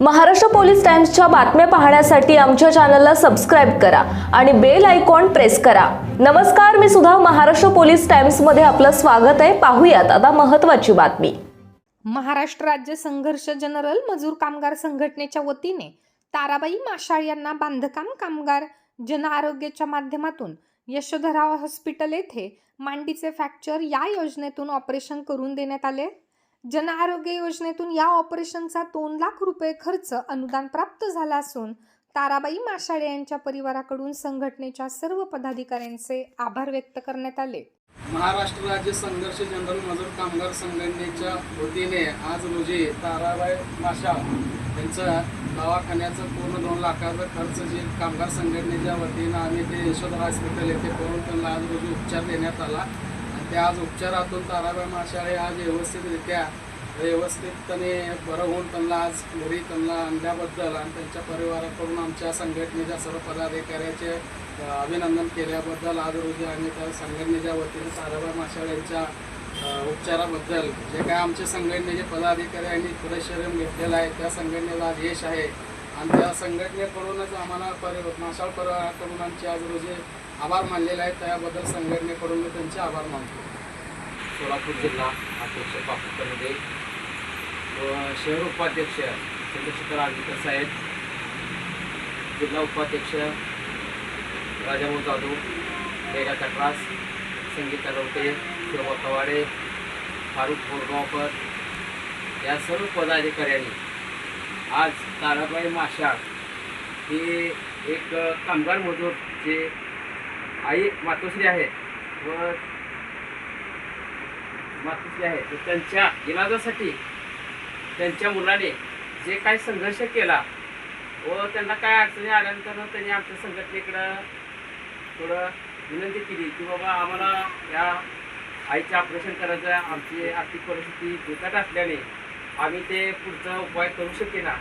Maharashtra police टाइम्सच्या बातम्या पाहण्यासाठी आमच्या चॅनलला सबस्क्राईब करा आणि बेल आयकॉन प्रेस करा. नमस्कार मी सुद्धा महाराष्ट्र पोलीस टाइम्समध्ये आपलं स्वागत आहे. पाहूयात आता महत्वाची बातमी. महाराष्ट्र राज्य संघर्ष जनरल मजूर कामगार संघटनेच्या वतीने ताराबाई माशाळ यांना बांधकाम कामगार जन आरोग्याच्या माध्यमातून यशोधराव हॉस्पिटल येथे मांडीचे फ्रॅक्चर या योजनेतून ऑपरेशन करून देण्यात आले. जन आरोग्य योजनेतून या ऑपरेशनचा दोन लाख रुपये खर्च अनुदान प्राप्त झाला असून ताराबाई माशाळे यांच्या परिवाराकडून संघटनेच्या सर्व पदाधिकाऱ्यांचे आभार व्यक्त करण्यात आले. महाराष्ट्र राज्य संघर्ष जनरल मजूर कामगार संघटनेच्या वतीने आज रोजी ताराबाई माशा यांचं दवाखान्याचं पूर्ण दोन लाखाचा खर्च जे कामगार संघटनेच्या वतीनं आम्ही ते यशोद हॉस्पिटल येथे करून त्यांना आज रोजी उपचार देण्यात आला. ते आज उपचारातून ताराबाई माशाळे आज व्यवस्थितरित्या व्यवस्थितपणे बरं होऊन त्यांना आज घरी त्यांना आणल्याबद्दल आणि त्यांच्या परिवाराकडून आमच्या संघटनेच्या सर्व पदाधिकाऱ्याचे अभिनंदन केल्याबद्दल आज रोजी आम्ही त्या संघटनेच्या वतीने ताराबाई माशाळ यांच्या उपचाराबद्दल जे काय आमचे संघटनेचे पदाधिकारी यांनी परिश्रम घेतलेला आहे त्या संघटनेला आज यश आहे. आणि त्या संघटनेकडूनच आम्हाला परि माशाळ परिवाराकडून आमची आज रोजी आभार मानलेला आहे. त्याबद्दल संघटनेकडून मी त्यांचे आभार मानतो. सोलापूर जिल्हा अध्यक्ष बापू व शहर उपाध्यक्ष चंद्रशेखर आंबेडकर साहेब जिल्हा उपाध्यक्ष राजाभाऊ जाधव मेघा कटरास संगीता रवते शिवबा कवाडे फारुख बोरगावकर या सर्व पदाधिकाऱ्यांनी आज ताराबाई माशाळ ही एक कामगार मजूर जे आई मातोश्री आहे. व मातोश्री आहे. तर त्यांच्या इलाजासाठी त्यांच्या मुलाने जे काही संघर्ष केला व त्यांना काय अडचणी आल्यानंतर त्यांनी आमच्या संघटनेकडं थोडं विनंती केली की बाबा आम्हाला या आईचं ऑपरेशन करायचं आमची आर्थिक परिस्थिती धोक्यात असल्याने आम्ही ते पुढचा उपाय करू शकेना.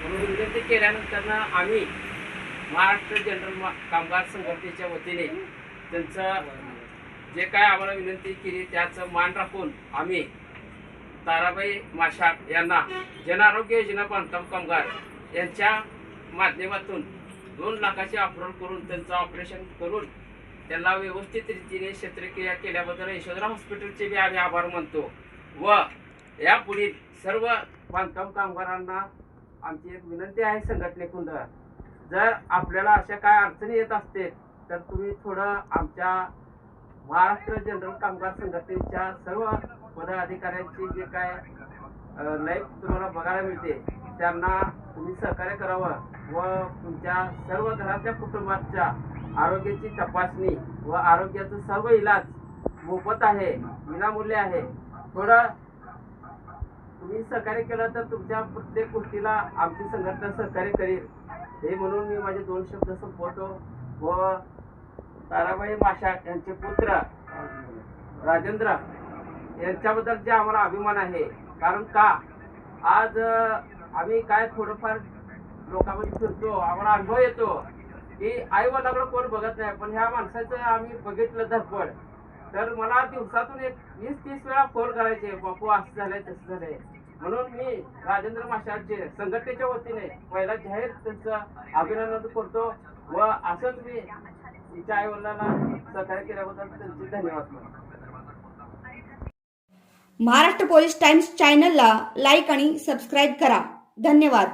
म्हणून विनंती केल्यानंतर आम्ही महाराष्ट्र जनरल मा- कामगार संघटनेच्या वतीने त्यांचं जे काय आम्हाला विनंती केली त्याचं मान राखून आम्ही ताराबाई माशाक यांना जन आरोग्य योजना बांधकाम कामगार यांच्या माध्यमातून दोन लाखाचे ऑपरेशन करून त्यांचं ऑपरेशन करून त्यांना व्यवस्थित रीतीने शस्त्रक्रिया केल्याबद्दल यशोधरा हॉस्पिटलचे बी आम्ही आभार मानतो व यापुढील सर्व बांधकाम कामगारांना आमची एक विनंती आहे संघटनेकडून जर आपल्याला अशा काय अडचणी येत असतील तर तुम्ही थोडं आमच्या महाराष्ट्र जनरल कामगार संघटनेच्या सर्व पदाधिकाऱ्यांची जे काय लाईफ तुम्हाला बघायला मिळते त्यांना तुम्ही सहकार्य करावं व तुमच्या सर्व घरातल्या कुटुंबाच्या आरोग्याची तपासणी व आरोग्याचा सर्व इलाज मोफत आहे विनामूल्य आहे. थोडं तुम्ही सहकार्य केलं तर तुमच्या प्रत्येक गोष्टीला आमची संघटना सहकार्य करेल. हे म्हणून मी माझे दोन शब्द संपवतो. व ताराबाई माशा यांचे पुत्र राजेंद्र यांच्याबद्दल जे आम्हाला अभिमान आहे. कारण का? आज आम्ही काय थोडंफार लोकांमध्ये फिरतो आम्हाला अनुभव येतो की आई वडिलाकडे कोण बघत नाही. पण ह्या माणसाचं आम्ही बघितलं धडपड. तर मला दिवसातून एक वीस तीस वेळा फोन करायचे बापू असं झालंय तसं झालंय. म्हणून मी राजेंद्र माशांचे संघटनेच्या वतीने पहिला जाहीर त्यांचं अभिनंदन करतो व असंच मी तिच्या आई वडिलांना सहकार्य केल्याबद्दल त्यांचे धन्यवाद महाराष्ट्र पोलीस टाइम्स चॅनलला लाईक आणि सबस्क्राईब करा. धन्यवाद.